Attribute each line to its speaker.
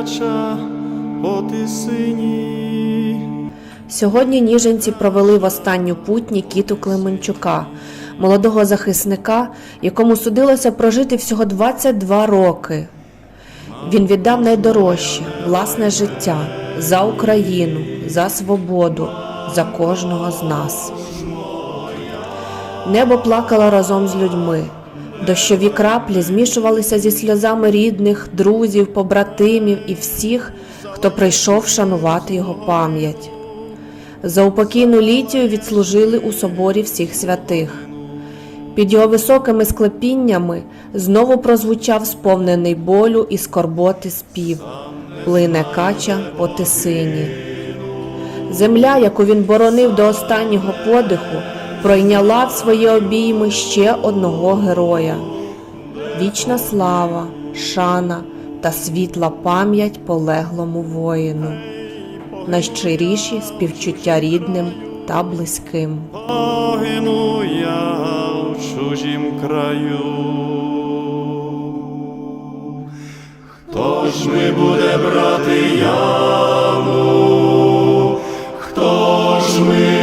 Speaker 1: кача по тисині.
Speaker 2: Сьогодні ніженці провели в останню путь Нікіту Клименчука, молодого захисника, якому судилося прожити всього 22 роки. Він віддав найдорожче власне життя за Україну, за свободу, за кожного з нас. Небо плакало разом з людьми. Дощові краплі змішувалися зі сльозами рідних, друзів, побратимів і всіх, хто прийшов шанувати його пам'ять. За упокійну літію відслужили у соборі всіх святих. Під його високими склепіннями знову прозвучав сповнений болю і скорботи спів Плине кача по тисині. Земля, яку він боронив до останнього подиху, пройняла в свої обійми ще одного героя. Вічна слава, шана та світла пам'ять полеглому воїну, найщиріші співчуття рідним та близьким.
Speaker 1: Погину я в чужім краю. Хто ж ми буде брати яму? Хто ж ми